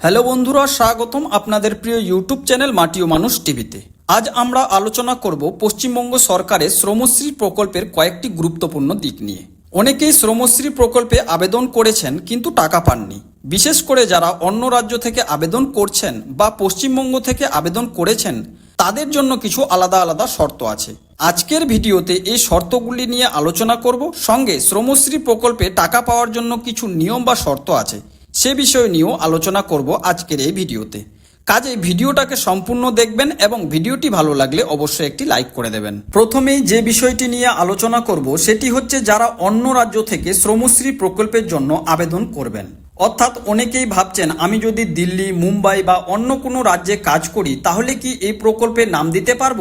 Hello বন্ধুরা, স্বাগতম আপনাদের প্রিয় ইউটিউব চ্যানেল মাটি ও মানুষ টিভিতে। আজ আমরা আলোচনা করব পশ্চিমবঙ্গ সরকারের শ্রমশ্রী প্রকল্পের কয়েকটি গুরুত্বপূর্ণ দিক নিয়ে। অনেকেই শ্রমশ্রী প্রকল্পে আবেদন করেছেন কিন্তু টাকা পাননি। বিশেষ করে যারা অন্য রাজ্য থেকে আবেদন করছেন বা পশ্চিমবঙ্গ থেকে আবেদন করেছেন, তাদের জন্য কিছু আলাদা আলাদা শর্ত আছে। আজকের ভিডিওতে এই শর্তগুলি নিয়ে আলোচনা করব। সঙ্গে শ্রমশ্রী প্রকল্পে টাকা পাওয়ার জন্য কিছু নিয়ম বা শর্ত আছে। সে বিষয় নিয়েও আলোচনা করব আজকের এই ভিডিওতে। কাজে ভিডিওটাকে সম্পূর্ণ দেখবেন এবং ভিডিওটি ভালো লাগলে অবশ্যই একটি লাইক করে দেবেন। প্রথমেই যে বিষয়টি নিয়ে আলোচনা করব, সেটি হচ্ছে যারা অন্য রাজ্য থেকে শ্রমশ্রী প্রকল্পের জন্য আবেদন করবেন। অর্থাৎ অনেকেই ভাবছেন, আমি যদি দিল্লি, মুম্বাই বা অন্য কোনো রাজ্যে কাজ করি, তাহলে কি এই প্রকল্পে নাম দিতে পারব?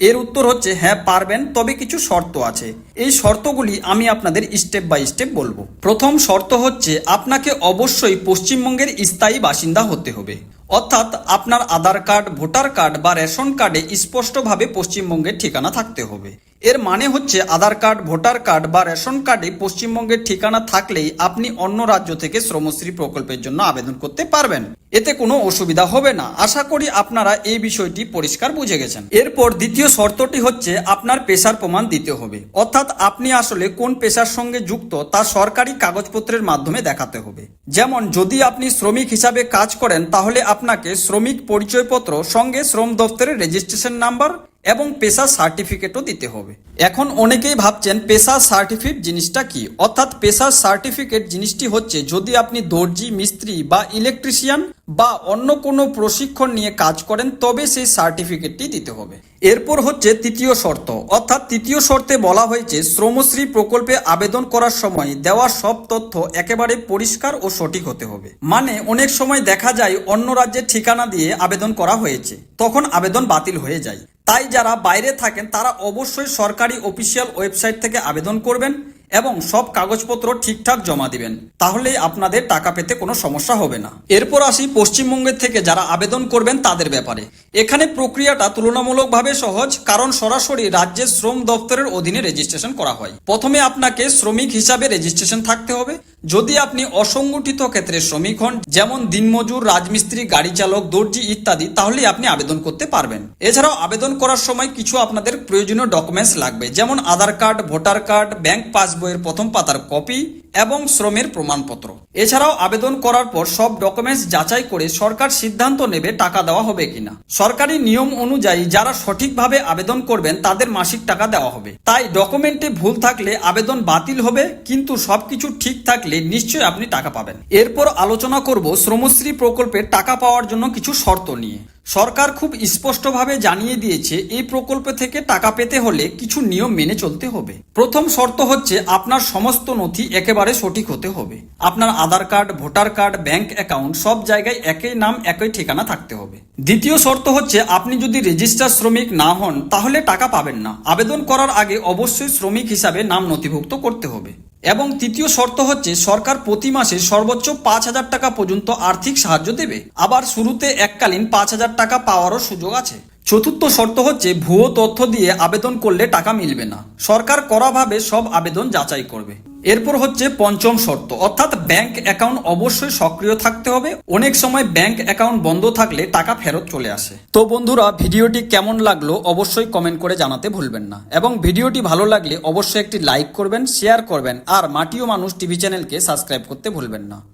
এর উত্তর হচ্ছে হ্যাঁ পারবেন, তবে কিছু শর্ত আছে। এই শর্তগুলি আমি আপনাদের স্টেপ বাই স্টেপ বলব। প্রথম শর্ত হচ্ছে, আপনাকে অবশ্যই পশ্চিমবঙ্গের স্থায়ী বাসিন্দা হতে হবে। অর্থাৎ আপনার আধার কার্ড, ভোটার কার্ড বা রেশন কার্ডে স্পষ্টভাবে পশ্চিমবঙ্গের ঠিকানা থাকতে হবে। এর মানে হচ্ছে আধার কার্ড, ভোটার কার্ড বা রেশন কার্ডে পশ্চিমবঙ্গের ঠিকানা থাকলেই আপনি অন্য রাজ্য থেকে শ্রমশ্রী প্রকল্পের জন্য আবেদন করতে পারবেন। এতে কোনো অসুবিধা হবে না। আশা করি আপনারা এই বিষয়টি পরিষ্কার বুঝে গেছেন। এরপর দ্বিতীয় শর্তটি হচ্ছে আপনার পেশার প্রমাণ দিতে হবে। অর্থাৎ আপনি আসলে কোন পেশার সঙ্গে যুক্ত তা সরকারি কাগজপত্রের মাধ্যমে দেখাতে হবে। যেমন, যদি আপনি শ্রমিক হিসাবে কাজ করেন, তাহলে আপনাকে শ্রমিক পরিচয়পত্র সঙ্গে শ্রম দপ্তরের রেজিস্ট্রেশন নাম্বার এবং পেশার সার্টিফিকেটও দিতে হবে। এখন অনেকেই ভাবছেন পেশার সার্টিফিকেট জিনিসটা কি? অর্থাৎ পেশার সার্টিফিকেট জিনিসটি হচ্ছে যদি আপনি দর্জি, মিস্ত্রি বা ইলেকট্রিশিয়ান বা অন্য কোনো প্রশিক্ষণ নিয়ে কাজ করেন, তবে সেই সার্টিফিকেটটি দিতে হবে। এরপর হচ্ছে তৃতীয় শর্ত। অর্থাৎ তৃতীয় শর্তে বলা হয়েছে, শ্রমশ্রী প্রকল্পে আবেদন করার সময় দেওয়া সব তথ্য একেবারে পরিষ্কার ও সঠিক হতে হবে। মানে অনেক সময় দেখা যায় অন্য রাজ্যের ঠিকানা দিয়ে আবেদন করা হয়েছে। তখন আবেদন বাতিল হয়ে যায়। তাই যারা বাইরে থাকেন তারা অবশ্যই সরকারি অফিসিয়াল ওয়েবসাইট থেকে আবেদন করবেন। এবং সব কাগজপত্র ঠিকঠাক জমা দিবেন তাহলে আপনাদের টাকা পেতে কোনো সমস্যা হবে না। এরপর আসি পশ্চিমবঙ্গের থেকে যারা আবেদন করবেন তাদের ব্যাপারে। এখানে প্রক্রিয়াটা তুলনামূলকভাবে সহজ, কারণ সরাসরি রাজ্যের শ্রম দপ্তরের অধীনে রেজিস্ট্রেশন করা হয়। প্রথমে আপনাকে শ্রমিক হিসাবে রেজিস্ট্রেশন থাকতে হবে। যদি আপনি অসংগঠিত ক্ষেত্রে শ্রমিক হন, যেমন দিনমজুর, রাজমিস্ত্রি, গাড়ি চালক, দর্জি ইত্যাদি তাহলে আপনি আবেদন করতে পারবেন। এছাড়াও আবেদন করার সময় কিছু আপনাদের প্রয়োজনীয় ডকুমেন্টস লাগবে, যেমন Aadhaar card, voter card, bank পাসবইয়ের প্রথম পাতার কপি এবং শ্রমের প্রমাণপত্র। এছাড়াও আবেদন করার পর সব ডকুমেন্টস যাচাই করে সরকার সিদ্ধান্ত নেবে টাকা দেওয়া হবে কিনা। সরকারি নিয়ম অনুযায়ী যারা সঠিকভাবে আবেদন করবেন তাদের মাসিক টাকা দেওয়া হবে। তাই ডকুমেন্টে ভুল থাকলে আবেদন বাতিল হবে, কিন্তু সবকিছু ঠিক থাকলে নিশ্চয়ই আপনি টাকা পাবেন। এরপর আলোচনা করব শ্রমশ্রী প্রকল্পের টাকা পাওয়ার জন্য কিছু শর্ত নিয়ে। সরকার খুব স্পষ্টভাবে জানিয়ে দিয়েছে, এই প্রকল্প থেকে টাকা পেতে হলে কিছু নিয়ম মেনে চলতে হবে। প্রথম শর্ত হচ্ছে আপনার সমস্ত নথি একেবারে সঠিক হতে হবে। আপনার Aadhaar card, voter card, bank account সব জায়গায় একই নাম, একই ঠিকানা থাকতে হবে। দ্বিতীয় শর্ত হচ্ছে আপনি যদি রেজিস্টার শ্রমিক না হন, তাহলে টাকা পাবেন না। আবেদন করার আগে অবশ্যই শ্রমিক হিসাবে নাম নথিভুক্ত করতে হবে। এবং তৃতীয় শর্ত হচ্ছে, সরকার প্রতি মাসে সর্বোচ্চ পাঁচ হাজার টাকা পর্যন্ত আর্থিক সাহায্য দেবে। আবার শুরুতে এককালীন পাঁচ হাজার টাকা পাওয়ারও সুযোগ আছে। চতুর্থ শর্ত হচ্ছে, ভুয়ো তথ্য দিয়ে আবেদন করলে টাকা মিলবে না। সরকার করাভাবে সব আবেদন যাচাই করবে। এরপর হচ্ছে পঞ্চম শর্ত। অর্থাৎ ব্যাংক অ্যাকাউন্ট অবশ্যই সক্রিয় থাকতে হবে। অনেক সময় ব্যাংক অ্যাকাউন্ট বন্ধ থাকলে টাকা ফেরত চলে আসে। তো বন্ধুরা, ভিডিওটি কেমন লাগল অবশ্যই কমেন্ট করে জানাতে ভুলবেন না। এবং ভিডিওটি ভালো লাগলে অবশ্যই একটি লাইক করবেন, শেয়ার করবেন, আর মাটিও মানুষ টিভি চ্যানেলকে সাবস্ক্রাইব করতে ভুলবেন না।